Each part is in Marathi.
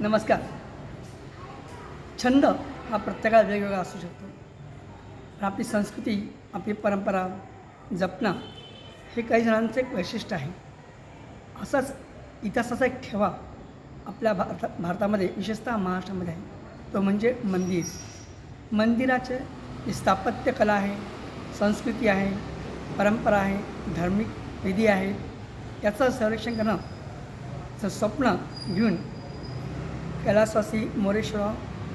नमस्कार. छंद हा प्रत्येकाला वेगवेगळा असू शकतो. पण आपली संस्कृती आपली परंपरा जपणं हे काही जणांचं एक वैशिष्ट्य आहे. असाच इतिहासाचा एक ठेवा आपल्या भारता भारतामध्ये विशेषतः महाराष्ट्रामध्ये आहे. तो म्हणजे मंदिर. मंदिराचे स्थापत्यकला आहे संस्कृती आहे परंपरा आहे धार्मिक विधी आहे याचं संरक्षण करणं स्वप्न घेऊन कैलासवासी मोरेश्वर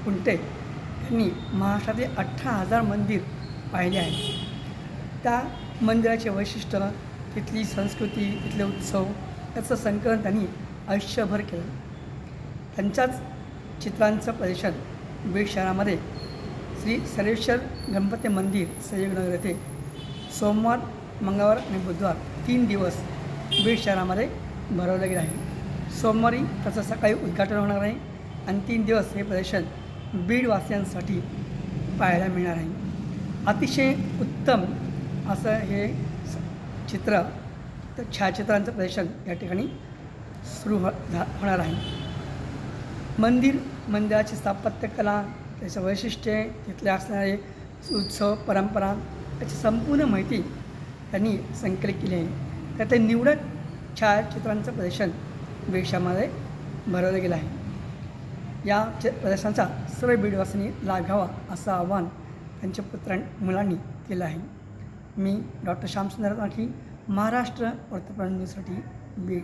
कुंटे यांनी महाराष्ट्रातील अठरा हजार मंदिर पाहिले आहेत. त्या मंदिराचे वैशिष्ट्य तिथली संस्कृती तिथले उत्सव याचं संकलन त्यांनी आयुष्यभर केलं. त्यांच्याच चित्रांचं प्रदर्शन बीड शहरामध्ये श्री सर्वेश्वर गणपती मंदिर संयोगनगर येथे सोमवार मंगळवार आणि बुधवार तीन दिवस बीड शहरामध्ये भरवलं गेलं आहे. सोमवारी त्याचं सकाळी उद्घाटन होणार आहे. आणि तीन दिवस हे प्रदर्शन बीडवासियांसाठी पाहायला मिळणार आहे. अतिशय उत्तम असं हे चित्र तर छायाचित्रांचं प्रदर्शन या ठिकाणी सुरू हो होणार आहे. मंदिर मंदिराची स्थापत्यकला त्याचं वैशिष्ट्ये तिथले असणारे उत्सव परंपरा याची संपूर्ण माहिती त्यांनी संकलित केली आहे. त्यात निवडक छायाचित्रांचं प्रदर्शन वेशामध्ये भरवलं गेलं आहे. या च प्रदर्शनाचा सर्व बीडवासिनी लाभ घ्यावा असं आवाहन त्यांच्या पुत्रां मुलांनी केलं आहे. मी डॉक्टर श्यामसुंदर राठी महाराष्ट्र वर्तमानसाठी बीड.